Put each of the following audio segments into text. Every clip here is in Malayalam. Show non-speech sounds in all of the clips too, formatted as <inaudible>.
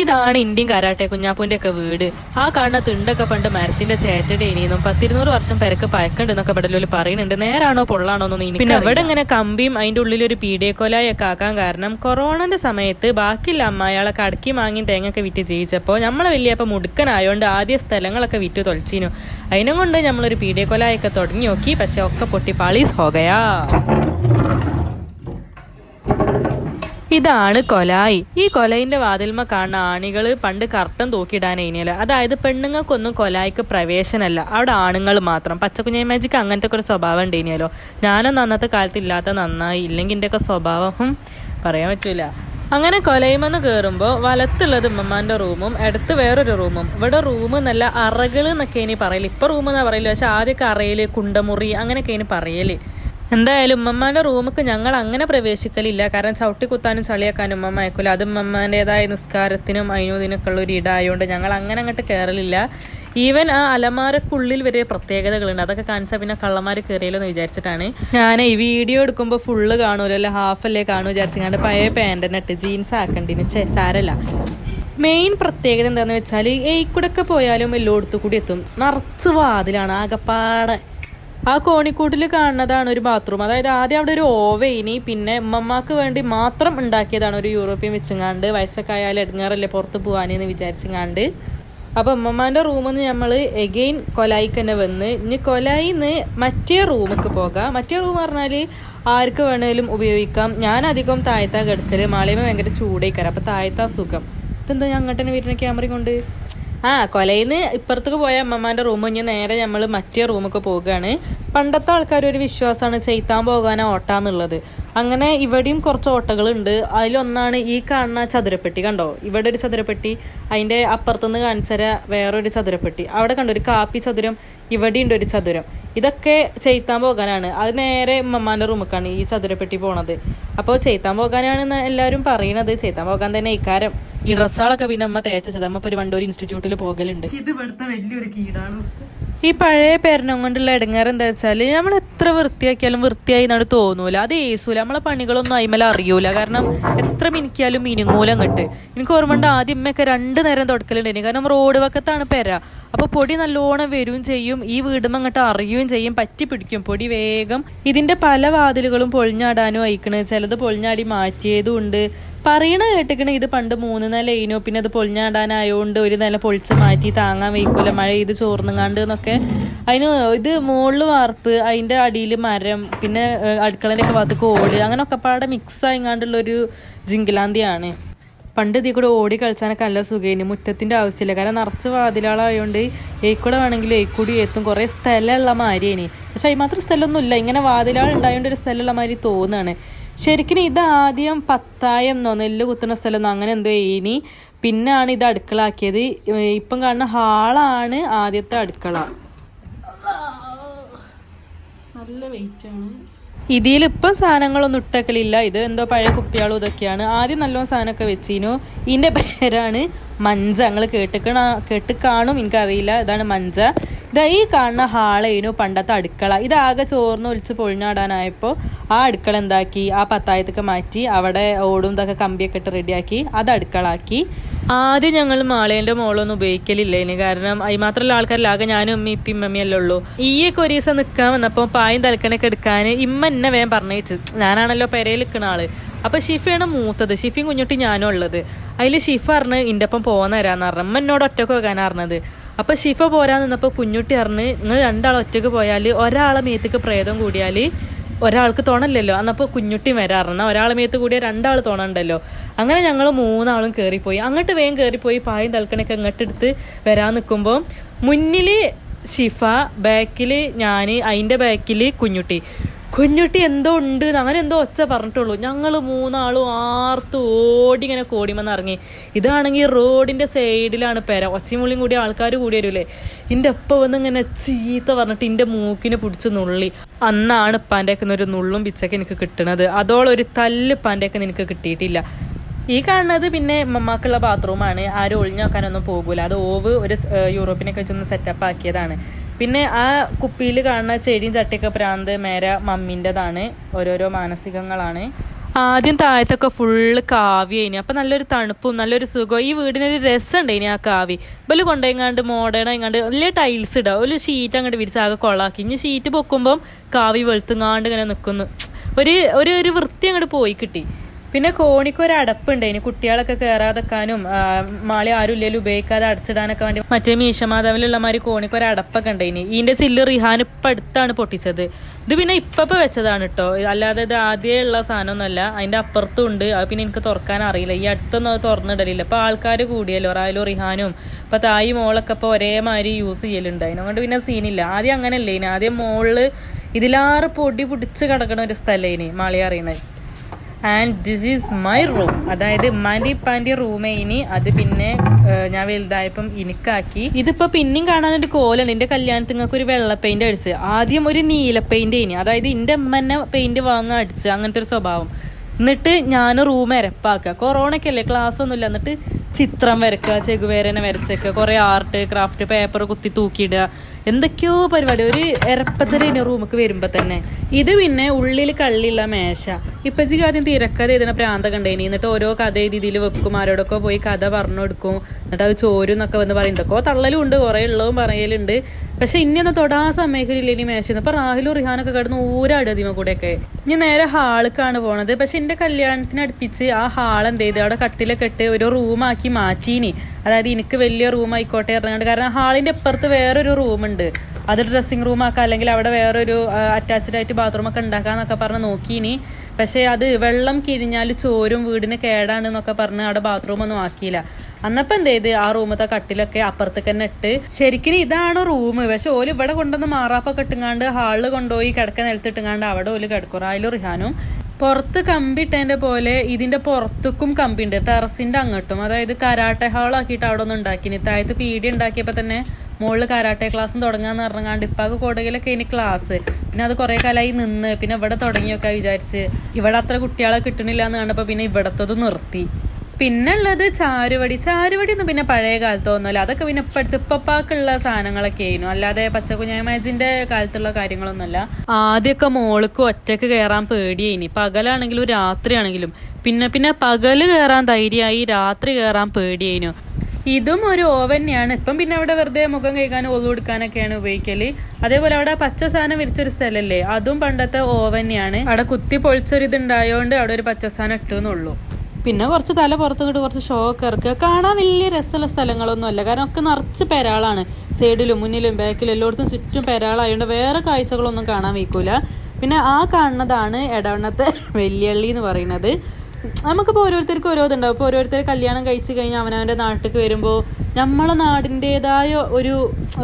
ഇതാണ് ഇന്ത്യൻ കരാട്ടെ കുഞ്ഞാപ്പൂന്റെ ഒക്കെ വീട്. ആ കാണുന്ന തിണ്ടൊക്കെ പണ്ട് മരത്തിന്റെ ചേട്ടയുടെ ഇനിയെന്നും പത്തിരുന്നൂറ് വർഷം പെരക്ക് പയക്കുണ്ടെന്നൊക്കെ ഇവിടെ പറയുന്നുണ്ട്. നേരാണോ പൊള്ളാണോ എന്നൊന്നും പിന്നെ അവിടെ ഇങ്ങനെ കമ്പിയും അതിന്റെ ഉള്ളിൽ ഒരു പീഡിയക്കൊലായൊക്കെ ആക്കാൻ കാരണം കൊറോണന്റെ സമയത്ത് ബാക്കിയുള്ള അമ്മായാളൊക്കെ അടക്കി മാങ്ങി തേങ്ങയൊക്കെ വിറ്റ് ജീവിച്ചപ്പോൾ നമ്മളെ വലിയപ്പോൾ മുടുക്കനായോണ്ട് ആദ്യ സ്ഥലങ്ങളൊക്കെ വിറ്റ് തൊളിച്ചിനു അതിനും കൊണ്ട് നമ്മളൊരു പീഡിയക്കൊലായൊക്കെ തുടങ്ങി നോക്കി. പക്ഷെ ഒക്കെ പൊട്ടി പാളീസ് ഹോകയാ ഇതാണ് കൊലായി. ഈ കൊലയിന്റെ വാതിൽമ കാണുന്ന ആണികൾ പണ്ട് കർട്ടൻ തൂക്കിയിടാനേനിയല്ല അതായത് പെണ്ണുങ്ങൾക്കൊന്നും കൊലായിക്ക് പ്രവേശനമല്ല അവിടെ ആണുങ്ങൾ മാത്രം. പച്ചക്കുഞ്ഞായി മാജിക്ക് അങ്ങനത്തെ ഒരു സ്വഭാവം ഉണ്ടേനിയല്ലോ ഞാനൊന്നും അന്നത്തെ കാലത്ത് ഇല്ലാത്ത നന്നായി ഇല്ലെങ്കിൽ എന്റെ ഒക്കെ സ്വഭാവം പറയാൻ പറ്റില്ല അങ്ങനെ കൊലയുമെന്ന് കയറുമ്പോൾ വലത്തുള്ളത് ഉമ്മമാന്റെ റൂമും അടുത്ത് വേറൊരു റൂമും. ഇവിടെ റൂം നല്ല അറകൾ എന്നൊക്കെ ഇനി പറയൽ. ഇപ്പം റൂം എന്നാ പറയൽ? പക്ഷെ ആദ്യമൊക്കെ അറയിൽ കുണ്ടമുറി അങ്ങനെയൊക്കെ ഇനി പറയൽ. എന്തായാലും ഉമ്മമ്മാന്റെ റൂമിക്ക് ഞങ്ങൾ അങ്ങനെ പ്രവേശിക്കലില്ല. കാരണം ചവിട്ടി കുത്താനും ചളിയാക്കാനും ഉമ്മമ്മ അയക്കൂല. അത് ഉമ്മമ്മേന്റെതായ നിസ്കാരത്തിനും അയിനോദിനൊക്കെ ഉള്ള ഒരു ഇടായതുകൊണ്ട് ഞങ്ങൾ അങ്ങനെ അങ്ങോട്ട് കയറലില്ല ഈവൻ ആ അലമാരക്കുള്ളിൽ വരെ പ്രത്യേകതകളുണ്ട്. അതൊക്കെ കാണിച്ചാൽ പിന്നെ കള്ളമാർ കയറിയല്ലോ എന്ന് വിചാരിച്ചിട്ടാണ്. ഞാൻ ഈ വീഡിയോ എടുക്കുമ്പോൾ ഫുള്ള് കാണുമല്ലോ അല്ലെ ഹാഫല്ലേ അല്ലേ കാണൂ വിചാരിച്ചാണ്ട് പഴയ പാന്റന്നെ ഇട്ട് ജീൻസ് ആക്കണ്ടിന്. ശേ സാരല്ല. മെയിൻ പ്രത്യേകത എന്താണെന്ന് വെച്ചാൽ ഏയ്ക്കൂടൊക്കെ പോയാലും എല്ലായിടത്തു കൂടി എത്തും. നിറച്ച് വാതിലാണ്. ആകപ്പാടെ ആ കോണിക്കൂട്ടിൽ കാണുന്നതാണ് ഒരു ബാത്റൂം അതായത് ആദ്യം അവിടെ ഒരു ഓവയിനി പിന്നെ ഉമ്മമ്മക്ക് വേണ്ടി മാത്രം ഉണ്ടാക്കിയതാണ് ഒരു യൂറോപ്യൻ വെച്ചങ്ങാണ്ട് വയസ്സൊക്കെ ആയാലും എടുങ്ങാറല്ലേ പുറത്ത് പോകാനെന്ന് വിചാരിച്ചങ്ങാണ്ട് അപ്പോൾ ഉമ്മമ്മാന്റെ റൂമിൽ നിന്ന് നമ്മൾ എഗെയിൻ കൊലായിക്ക് തന്നെ വന്ന് ഇനി കൊലായിന്ന് മറ്റേ റൂമിക്ക് പോകാം. മറ്റേ റൂം പറഞ്ഞാൽ ആർക്ക് വേണേലും ഉപയോഗിക്കാം. ഞാൻ അധികം താഴത്താ കിടക്കൽ. മാളിയമ്മ ഭയങ്കര ചൂടേക്കാരം. അപ്പോൾ താഴത്താ സുഖം. ഇതെന്താ ഞാൻ അങ്ങോട്ട് തന്നെ വരുന്ന ക്യാമറ കൊണ്ട്? ആ കൊലയിന്ന് ഇപ്പുറത്തേക്ക് പോയ അമ്മമാന്റെ റൂം ഇനി നേരെ നമ്മൾ മറ്റേ റൂമൊക്കെ പോവുകയാണ് പണ്ടത്തെ ആൾക്കാർ ഒരു വിശ്വാസമാണ് ചെയ്ത്താൻ പോകാനാ ഓട്ടാന്നുള്ളത് അങ്ങനെ ഇവിടെയും കുറച്ച് ഓട്ടകളുണ്ട്. അതിലൊന്നാണ് ഈ കാണുന്ന ചതുരപ്പെട്ടി കണ്ടോ? ഇവിടെ ഒരു ചതുരപ്പെട്ടി അതിന്റെ അപ്പുറത്തുനിന്ന് കാണിച്ചര വേറൊരു ചതുരപ്പെട്ടി. അവിടെ കണ്ടോ? ഒരു കാപ്പി ചതുരം ഇവിടെയുണ്ട് ഒരു ചതുരം. ഇതൊക്കെ ചെയ്ത്താൻ പോകാനാണ്. അത് നേരെ ഉമ്മമാന്റെ റൂമിക്കാണ് ഈ ചതുരപ്പെട്ടി പോണത്. അപ്പോൾ ചെയ്ത്താൻ പോകാനാണ് എല്ലാവരും പറയണത് ചെയ്ത്താൻ പോകാൻ തന്നെ ഇക്കാരം. ഈ ഡ്രസ്സുകളൊക്കെ പിന്നെ അമ്മ തേച്ചത് അമ്മ ഇപ്പൊ ഒരു വണ്ടൂർ ഇൻസ്റ്റിറ്റ്യൂട്ടിൽ പോകലുണ്ട്. ഇത് ഇവിടുത്തെ വലിയൊരു കീടാണ്. ഈ പഴയ പേരണം കൊണ്ടുള്ള ഇടങ്ങേറ് എന്താ വെച്ചാൽ നമ്മൾ എത്ര വൃത്തിയാക്കിയാലും വൃത്തിയായി എന്നാണ് തോന്നൂല. അത് ഏസൂല. നമ്മളെ പണികളൊന്നും അയിമല അറിയൂല. കാരണം എത്ര മിനിക്കാലും മിനുങ്ങൂല അങ്ങട്ട് എനിക്ക് ഓർമ്മണ്ട് ആദ്യം ഇമ്മയൊക്കെ രണ്ട് നേരം തുടക്കലുണ്ടായിരുന്നു കാരണം റോഡ് വക്കത്താണ് പെര. അപ്പൊ പൊടി നല്ലോണം വരും ചെയ്യും. ഈ വീടും അങ്ങോട്ട് അറിയുകയും ചെയ്യും. പറ്റി പിടിക്കും. പൊടി വേഗം. ഇതിന്റെ പല വാതിലുകളും പൊളിഞ്ഞാടാനും അയക്കണ്. ചിലത് പൊളിഞ്ഞാടി മാറ്റിയതും ഉണ്ട്. പറയണ കേട്ടിക്കണ ഇത് പണ്ട് മൂന്ന് നില ഇനോ പിന്നെ അത് പൊളിഞ്ഞാടാനായോണ്ട് ഒരു നില പൊളിച്ച് മാറ്റി താങ്ങാൻ വയ്ക്കൂല മഴ ഇത് ചോർന്നുങ്ങാണ്ട് എന്നൊക്കെ. അതിന് ഇത് മുകളിൽ വാർപ്പ് അതിന്റെ അടിയിൽ മരം പിന്നെ അടുക്കളയിലൊക്കെ ഭാഗത്ത് ഓട് അങ്ങനെ ഒക്കെ പാടെ മിക്സ് ആയിങ്ങാണ്ടുള്ളൊരു ജിങ്കിലാന്തിയാണ്. പണ്ട് ഇതിൽ കൂടെ ഓടി കളിച്ചാനൊക്കെ നല്ല സുഖേന് മുറ്റത്തിന്റെ ആവശ്യമില്ല കാരണം നിറച്ച് വാതിലാളായതുകൊണ്ട് ഏക്കൂടെ വേണമെങ്കിൽ ഏക്കൂടി എത്തും. കുറേ സ്ഥലമുള്ള മാതിരിയേനി പക്ഷേ അതിമാത്രം സ്ഥലമൊന്നുമില്ല ഇങ്ങനെ വാതിലാൾ ഉണ്ടായതുകൊണ്ട് ഒരു സ്ഥലമുള്ള മാതിരി തോന്നുകയാണ് ശരിക്കും ഇത് ആദ്യം പത്തായം എന്നോ നെല്ല് കുത്തുന്ന സ്ഥലം എന്നോ അങ്ങനെ എന്തോ ഇനി പിന്നാണ് ഇത് അടുക്കളാക്കിയത്. ഇപ്പം കാണുന്ന ഹാളാണ് ആദ്യത്തെ അടുക്കള. നല്ല വെയിറ്റ് ഇപ്പം സാധനങ്ങളൊന്നും ഇട്ടക്കലില്ല. ഇത് എന്തോ പഴയ കുപ്പിയാളും ഇതൊക്കെയാണ്. ആദ്യം നല്ലോണം സാധനമൊക്കെ വെച്ചിനു. ഇതിന്റെ പേരാണ് മഞ്ച. ഞങ്ങൾ കേട്ടിക്കണ കേട്ട് കാണും എനിക്കറിയില്ല. ഇതാണ് മഞ്ച. ഇതാ ഈ കാണുന്ന ഹാളേനു പണ്ടത്തെ അടുക്കള. ഇതാകെ ചോർന്ന് ഒലിച്ച് പൊഴിഞ്ഞാടാനായപ്പോൾ ആ അടുക്കള എന്താക്കി? ആ പത്തായത്തൊക്കെ മാറ്റി അവിടെ ഓടും ഇതൊക്കെ കമ്പിയൊക്കെ ഇട്ട് റെഡിയാക്കി അത് അടുക്കളാക്കി. ആദ്യം ഞങ്ങൾ മാളേന്റെ മോളൊന്നും ഉപയോഗിക്കലില്ല ഇനി? കാരണം അതിന് മാത്രമല്ല ആൾക്കാരിലാകെ ഞാനും ഉമ്മ ഇപ്പം ഇമ്മമ്മയല്ലേ ഉള്ളൂ. ഈയൊക്കെ ഒരു ദിവസം നിൽക്കാൻ വന്നപ്പോൾ പായും തലക്കണൊക്കെ എടുക്കാൻ ഇമ്മ എന്നെ വേഗം വെച്ചു. ഞാനാണല്ലോ പെരയിൽ നിൽക്കുന്ന ആൾ. അപ്പൊ ഷിഫയാണ് മൂത്തത്. ഷിഫയും കുഞ്ഞുട്ടി ഞാനും ഉള്ളത്. അതിൽ ഷിഫ അറിഞ്ഞ് ഇന്റെ ഒപ്പം പോകാൻ തരാന്ന് പറഞ്ഞു. അമ്മ എന്നോട് ഒറ്റയ്ക്ക് വെക്കാൻ അറിഞ്ഞത് അപ്പൊ ഷിഫ പോരാൻ നിന്നപ്പോൾ കുഞ്ഞുട്ടി അറിഞ്ഞ് നിങ്ങൾ രണ്ടാൾ ഒറ്റയ്ക്ക് പോയാൽ ഒരാളെ മേത്തേക്ക് പ്രേതം കൂടിയാൽ ഒരാൾക്ക് തോണല്ലല്ലോ. അന്നപ്പോൾ കുഞ്ഞുട്ടി വരാറുന്ന ഒരാളെ മേത്ത് കൂടിയ രണ്ടാൾ തോണണ്ടല്ലോ. അങ്ങനെ ഞങ്ങൾ മൂന്നാളും കയറിപ്പോയി അങ്ങോട്ട് വേഗം കയറിപ്പോയി പായും തൽക്കണൊക്കെ അങ്ങോട്ടെടുത്ത് വരാൻ നിൽക്കുമ്പോൾ മുന്നിൽ ഷിഫ ബാക്കിൽ ഞാൻ അതിന്റെ ബാക്കിൽ കുഞ്ഞുട്ടി. കുഞ്ഞുട്ടി എന്തോ ഉണ്ട് അങ്ങനെ എന്തോ ഒച്ച പറഞ്ഞിട്ടുള്ളൂ. ഞങ്ങൾ മൂന്നാളും ആർത്ത് ഓടി ഇങ്ങനെ കോടിമെന്ന് ഇറങ്ങി. ഇതാണെങ്കിൽ റോഡിന്റെ സൈഡിലാണ് പെര. ഒച്ചമുള്ളിയും കൂടി ആൾക്കാർ കൂടി വരൂലേ? എന്റെ ഒപ്പ വന്ന് ഇങ്ങനെ ചീത്ത പറഞ്ഞിട്ട് എന്റെ മൂക്കിനെ പിടിച്ച് നുള്ളി. അന്നാണ് ഇപ്പാന്റെ ഒരു നുള്ളും പിച്ചൊക്കെ എനിക്ക് കിട്ടണത്. അതോളൊരു തല്ല് ഇപ്പാന്റെ നിനക്ക് കിട്ടിയിട്ടില്ല. ഈ കാണുന്നത് പിന്നെ മമ്മാക്കുള്ള ബാത്റൂമാണ് ആരും ഒളിഞ്ഞു നോക്കാനൊന്നും പോകൂല. അത് ഓവ് ഒരു യൂറോപ്പിനൊക്കെ വെച്ചൊന്ന് സെറ്റപ്പ് ആക്കിയതാണ്. പിന്നെ ആ കുപ്പിയിൽ കാണുന്ന ചെടിയും ചട്ടിയൊക്കെ പ്രാന്ത് മേര മമ്മീന്റെതാണ്. ഓരോരോ മാനസികങ്ങളാണ്. ആദ്യം താഴത്തൊക്കെ ഫുള്ള് കാവ്യേനി അപ്പം നല്ലൊരു തണുപ്പും നല്ലൊരു സുഖവും. ഈ വീടിനൊരു രസമുണ്ടേനി ആ കാവ്യ. ഇവൽ കൊണ്ടുപോയിങ്ങാണ്ട് മോഡേൺ ആയിങ്ങാണ്ട് വലിയ ടൈൽസ് ഇടുക ഒരു ഷീറ്റ് അങ്ങോട്ട് വിരിച്ച് ആകെ കൊളാക്കി. ഇനി ഷീറ്റ് പൊക്കുമ്പം കാവ്യ വെളുത്തുങ്ങാണ്ട് ഇങ്ങനെ നിൽക്കുന്നു ഒരു ഒരു വൃത്തി അങ്ങോട്ട് പോയി കിട്ടി. പിന്നെ കോണിക്ക് ഒരു ഇനി കുട്ടികളൊക്കെ കയറാതെക്കാനും മാളി ആരും ഇല്ലെങ്കിലും ഉപയോഗിക്കാതെ അടച്ചിടാനൊക്കെ വേണ്ടി മറ്റേ മീശമാധവിലുള്ള മാതിരി കോണിക്ക് ഒരു അടപ്പൊക്കെ ഉണ്ട് ഇനി. ഇതിന്റെ ചില്ല് റിഹാൻ ഇപ്പം അടുത്താണ് പൊട്ടിച്ചത്. ഇത് പിന്നെ ഇപ്പം വെച്ചതാണ് കേട്ടോ അല്ലാതെ ഇത് ആദ്യമേ ഉള്ള സാധനമൊന്നുമല്ല. അതിന്റെ അപ്പുറത്തും ഉണ്ട്. അത് പിന്നെ എനിക്ക് തുറക്കാൻ അറിയില്ല. ഈ അടുത്തൊന്നും അത് തുറന്നിടലില്ല. ഇപ്പൊ ആൾക്കാർ കൂടിയല്ലോ റായലും റിഹാനും. ഇപ്പൊ തായി മോളൊക്കെ ഇപ്പൊ ഒരേമാതിരി യൂസ് ചെയ്യലുണ്ട്. അതിനോണ്ട് പിന്നെ സീനില്ല ആദ്യം അങ്ങനെയല്ലേ ഇനി? ആദ്യം മോൾ ഇതിലാറ് പൊടി പിടിച്ച് കിടക്കണ ഒരു സ്ഥലം ഇനി മാളി അറിയണത് and this is my room അതായത് ഉമ്മാന്റെ ഇപ്പാന്റെ റൂമേ ഇനി. അത് പിന്നെ ഞാൻ വലുതായപ്പം എനിക്കാക്കി. ഇതിപ്പോ പിന്നെയും കാണാനൊരു കോലുണ്ട് എന്റെ കല്യാണത്തിന് നിങ്ങൾക്ക് ഒരു വെള്ള പെയിന്റ് അടിച്ച്. ആദ്യം ഒരു നീല പെയിന്റ് ഇനി അതായത് എന്റെ അമ്മ തന്നെ പെയിന്റ് വാങ്ങാൻ അടിച്ച്. അങ്ങനത്തെ ഒരു സ്വഭാവം. എന്നിട്ട് ഞാൻ റൂം എരപ്പാക്കുക കൊറോണയ്ക്കല്ലേ ക്ലാസ് ഒന്നുമില്ല. എന്നിട്ട് ചിത്രം വരക്കുക ചെകുവേരനെ വരച്ചേക്കുക കുറേ ആർട്ട് ക്രാഫ്റ്റ് പേപ്പർ കുത്തി തൂക്കിയിടുക. എന്തൊക്കെയോ പരിപാടി. ഒരു എരപ്പത്തരേന് റൂമിക്ക് വരുമ്പോൾ തന്നെ. ഇത് പിന്നെ ഉള്ളിൽ കള്ളിയുള്ള മേശ. ഇപ്പച്ചിക്ക് ആദ്യം തിരക്കഥ എഴുതുന്ന പ്രാന്ത കണ്ടേനി എന്നിട്ട് ഓരോ കഥ ഇതിൽ വെക്കും. ആരോടൊക്കെ പോയി കഥ പറഞ്ഞു കൊടുക്കും. എന്നിട്ട് അത് ചോരും എന്നൊക്കെ വന്ന് പറയും. ഇതൊക്കെ തള്ളലും ഉണ്ട് കുറേ ഉള്ളതും പറയലുണ്ട്. പക്ഷെ ഇനി ഒന്ന് തൊടാ സമ്മതിക്കില്ല ഇനി മേശ ഇപ്പം റാഹുലും റിഹാനൊക്കെ കിടന്ന് ഊരാട് അതിമ കൂടെയൊക്കെ. ഇനി നേരെ ഹാൾക്കാണ് പോണത്. പക്ഷെ എന്റെ കല്യാണത്തിന് അടുപ്പിച്ച് ആ ഹാൾ എന്ത് ചെയ്ത്? അവിടെ കട്ടിലൊക്കെ ഇട്ട് ഒരു റൂമാക്കി മാറ്റീനി അതായത് എനിക്ക് വലിയ റൂം ആയിക്കോട്ടെ ഇറങ്ങാണ്ട് കാരണം ഹാളിന്റെ അപ്പുറത്ത് വേറൊരു റൂമുണ്ട്. അത് ഡ്രസ്സിങ് ആക്കാം അല്ലെങ്കിൽ അവിടെ വേറൊരു അറ്റാച്ച്ഡ് ആയിട്ട് ബാത്റൂം ഒക്കെ ഉണ്ടാക്കാന്നൊക്കെ പറഞ്ഞ് നോക്കിയിനി. പക്ഷേ അത് വെള്ളം കിഴിഞ്ഞാൽ ചോരും വീടിന് കേടാണ് എന്നൊക്കെ പറഞ്ഞ് അവിടെ ബാത്റൂം ഒന്നും ആക്കിയില്ല. അന്നപ്പം എന്ത് ചെയ്ത്? ആ റൂമത്തെ കട്ടിലൊക്കെ അപ്പുറത്തേക്ക് തന്നെ ഇട്ട്. ശരിക്കും ഇതാണ് റൂം പക്ഷെ ഓൽ ഇവിടെ കൊണ്ടുവന്ന് മാറാപ്പൊക്കെ ഇട്ടുങ്ങാണ്ട് ഹാളിൽ കൊണ്ടുപോയി കിടക്ക നിലത്തിട്ടുങ്ങാണ്ട് അവിടെ ഓൽ കിടക്കും. റായലും റിഹാനും. പുറത്ത് കമ്പി ഇട്ടതിന്റെ പോലെ ഇതിന്റെ പുറത്തേക്കും കമ്പി ഉണ്ട്. ടെറസിന്റെ അങ്ങോട്ടും. അതായത് കരാട്ടെ ഹാളാക്കിയിട്ട് അവിടെ ഒന്ന് ഉണ്ടാക്കിനി താഴത്ത് പീടി ഉണ്ടാക്കിയപ്പോൾ തന്നെ മുകളിൽ കരാട്ടെ ക്ലാസ്സും തുടങ്ങാന്ന് പറഞ്ഞാണ്ട് ഇപ്പാക്ക് കോടകയിലൊക്കെ ഇനി ക്ലാസ് പിന്നെ അത് കുറെ കാലമായി നിന്ന്. പിന്നെ ഇവിടെ തുടങ്ങിയൊക്കെ വിചാരിച്ച്. ഇവിടെ അത്ര കുട്ടികളെ കിട്ടണില്ല എന്ന് കണ്ടപ്പോൾ പിന്നെ ഇവിടത്തത് നിർത്തി. പിന്നെ ഉള്ളത് ചാരുവടി. ചാരുവടി ഒന്നും പിന്നെ പഴയ കാലത്ത് ഒന്നുമല്ല അതൊക്കെ പിന്നെ ഇപ്പോഴത്തെ ഇപ്പപ്പാക്കുള്ള സാധനങ്ങളൊക്കെ ആയിരുന്നു. അല്ലാതെ പച്ചക്കുഞ്ഞാമേജിന്റെ കാലത്തുള്ള കാര്യങ്ങളൊന്നുമല്ല. ആദ്യമൊക്കെ മോൾക്ക് ഒറ്റയ്ക്ക് കയറാൻ പേടിയായിനി പകലാണെങ്കിലും രാത്രിയാണെങ്കിലും. പിന്നെ പിന്നെ പകൽ കയറാൻ ധൈര്യമായി രാത്രി കയറാൻ പേടിയായിരുന്നു ഇതും ഒരു ഓവൻ തന്നെയാണ് ഇപ്പം പിന്നെ അവിടെ വെറുതെ മുഖം കഴിക്കാനും ഒതു കൊടുക്കാനൊക്കെയാണ് ഉപയോഗിക്കൽ. അതേപോലെ അവിടെ പച്ച സാധനം വിരിച്ചൊരു സ്ഥലല്ലേ അതും പണ്ടത്തെ ഓവൻ തന്നെയാണ് അവിടെ കുത്തി പൊളിച്ചൊരു ഇതുണ്ടായോണ്ട് അവിടെ ഒരു പച്ച സാധനം ഇട്ടുന്നുള്ളൂ. പിന്നെ കുറച്ച് തല പുറത്തുകിട്ട് കുറച്ച് ഷോക്ക് ഇറക്കുക. കാണാൻ വലിയ രസമുള്ള സ്ഥലങ്ങളൊന്നും അല്ല. കാരണം ഒക്കെ നിറച്ച് പെരാളാണ്. സൈഡിലും മുന്നിലും ബാക്കിലും എല്ലായിടത്തും ചുറ്റും പെരാളായതുകൊണ്ട് വേറെ കാഴ്ചകളൊന്നും കാണാൻ വയ്ക്കൂല. പിന്നെ ആ കാണുന്നതാണ് എടവണ്ണത്തെ <laughs> വെല്ലുള്ളി എന്ന് പറയുന്നത്. നമുക്കിപ്പോൾ ഓരോരുത്തർക്കും ഓരോ ഇതുണ്ടാവും. ഇപ്പോൾ ഓരോരുത്തർ കല്യാണം കഴിച്ച് കഴിഞ്ഞാൽ അവനവന്റെ നാട്ടിലേക്ക് വരുമ്പോൾ നമ്മളെ നാടിന്റേതായ ഒരു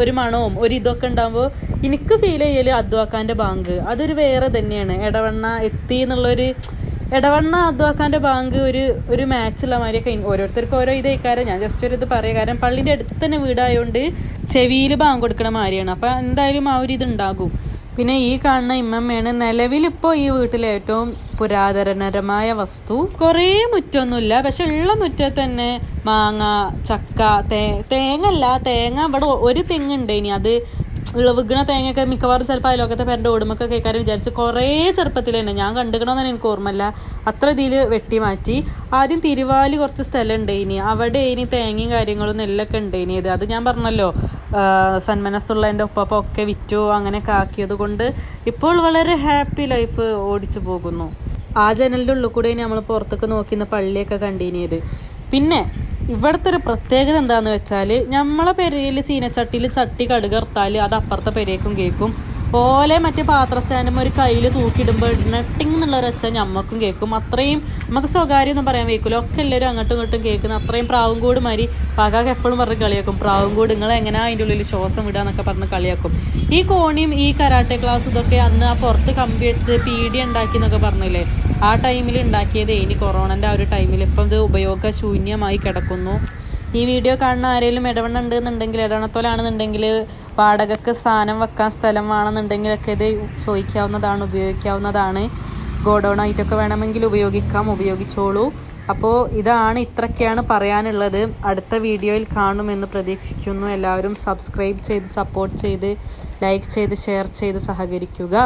ഒരു മണവും ഒരു ഇതൊക്കെ ഉണ്ടാകുമ്പോൾ എനിക്ക് ഫീൽ ചെയ്യൽ അദ്വാക്കാന്റെ ബാങ്ക്. അതൊരു വേറെ തന്നെയാണ്. ഇടവണ്ണ എത്തി എന്നുള്ളൊരു ഇടവണ്ണ അദ്വാക്കാന്റെ ബാങ്ക് ഒരു ഒരു മാച്ചുള്ള മാതിരിയൊക്കെ ഓരോരുത്തർക്കും ഓരോ ഇതേക്കാരം ഞാൻ ജസ്റ്റ് ഒരു ഇത് പറയാം. കാരണം പള്ളിന്റെ അടുത്ത് തന്നെ വീടായതുകൊണ്ട് ചെവിയിൽ ബാങ്ക് കൊടുക്കണ മാതിരിയാണ്. അപ്പം എന്തായാലും ആ ഒരു ഇതുണ്ടാകും പിന്നെ ഈ കാണുന്ന ഇമ്മമ്മയാണ് നിലവിലിപ്പോൾ ഈ വീട്ടിലെ ഏറ്റവും പുരാതനരമായ വസ്തു. കുറേ മുറ്റൊന്നുമില്ല പക്ഷെ ഉള്ള മുറ്റത്ത് തന്നെ മാങ്ങ ചക്ക തേ തേങ്ങ അല്ല തേങ്ങ ഇവിടെ ഒരു തെങ്ങുണ്ട് ഇനി. അത് ഉള്ള വിഗ്ണ തേങ്ങയൊക്കെ മിക്കവാറും ചിലപ്പോൾ അയലോക്കത്തെ പേരുടെ ഓടുമൊക്കെ കേൾക്കാനും വിചാരിച്ച് കുറേ ചെറുപ്പത്തിൽ തന്നെ ഞാൻ കണ്ടുകണമെന്ന് എനിക്ക് ഓർമ്മയില്ല. അത്ര ഇതിൽ വെട്ടി മാറ്റി. ആദ്യം തിരുവാലി കുറച്ച് സ്ഥലം ഉണ്ട് ഇനി അവിടെ ഇനി തേങ്ങയും കാര്യങ്ങളും നെല്ലൊക്കെ ഉണ്ട് ഇനി ഇത് അത് ഞാൻ പറഞ്ഞല്ലോ സന്മനസ്സുള്ള എന്റെ ഒപ്പം ഒക്കെ വിറ്റു അങ്ങനെയൊക്കെ ആക്കിയത് കൊണ്ട് ഇപ്പോൾ വളരെ ഹാപ്പി ലൈഫ് ഓടിച്ചു പോകുന്നു. ആ ജനലിന്റെ ഉള്ളിൽ കൂടെ നമ്മൾ പുറത്തൊക്കെ നോക്കിന്ന പള്ളിയൊക്കെ കണ്ടീനിയത് പിന്നെ ഇവിടുത്തെ ഒരു പ്രത്യേകത എന്താന്ന് വെച്ചാൽ നമ്മളെ പെരയിൽ ചീനച്ചട്ടിയിൽ ചട്ടി കടുകർത്താൽ അത് അപ്പുറത്തെ പെരേക്കും കേൾക്കും ഓലെ മറ്റേ പാത്രസ്ഥാനം ഒരു കയ്യിൽ തൂക്കിയിടുമ്പോൾ നെട്ടിങ് എന്നുള്ള ഒരച്ച ഞമ്മക്കും കേൾക്കും അത്രയും നമുക്ക് സ്വകാര്യം ഒന്നും പറയാൻ വയ്ക്കില്ല ഒക്കെ എല്ലാവരും അങ്ങോട്ടും ഇങ്ങോട്ടും കേൾക്കുന്ന അത്രയും പ്രാവും കൂട് മാതിരി പകാക്ക് എപ്പോഴും പറഞ്ഞ് കളിയാക്കും. പ്രാവും കൂട് നിങ്ങൾ എങ്ങനെ അതിന്റെ ഉള്ളിൽ ശ്വാസം വിടുക എന്നൊക്കെ പറഞ്ഞ് കളിയാക്കും. ഈ കോണിയും ഈ കരാട്ടെ ക്ലാസ് ഇതൊക്കെ അന്ന് ആ പുറത്ത് കമ്പി വെച്ച് പീടി ഉണ്ടാക്കി എന്നൊക്കെ പറഞ്ഞില്ലേ? ആ ടൈമിൽ ഉണ്ടാക്കിയത് ഇനി കൊറോണന്റെ ആ ഒരു ടൈമിൽ. ഇപ്പം ഇത് ഉപയോഗശൂന്യമായി കിടക്കുന്നു. ഈ വീഡിയോ കാണുന്ന ആരെങ്കിലും ഇടവണ്ണ ഉണ്ടെന്നുണ്ടെങ്കിൽ ഇടവണത്തോലാണെന്നുണ്ടെങ്കിൽ വാടകക്ക് സാധനം വെക്കാൻ സ്ഥലം വേണമെന്നുണ്ടെങ്കിലൊക്കെ ഇത് ചോദിക്കാവുന്നതാണ് ഉപയോഗിക്കാവുന്നതാണ്. ഗോഡൗൺ ആയിട്ടൊക്കെ വേണമെങ്കിൽ ഉപയോഗിക്കാം ഉപയോഗിച്ചോളൂ. അപ്പോൾ ഇതാണ് ഇത്രയൊക്കെയാണ് പറയാനുള്ളത്. അടുത്ത വീഡിയോയിൽ കാണുമെന്ന് പ്രതീക്ഷിക്കുന്നു. എല്ലാവരും സബ്സ്ക്രൈബ് ചെയ്ത് സപ്പോർട്ട് ചെയ്ത് ലൈക്ക് ചെയ്ത് ഷെയർ ചെയ്ത് സഹകരിക്കുക.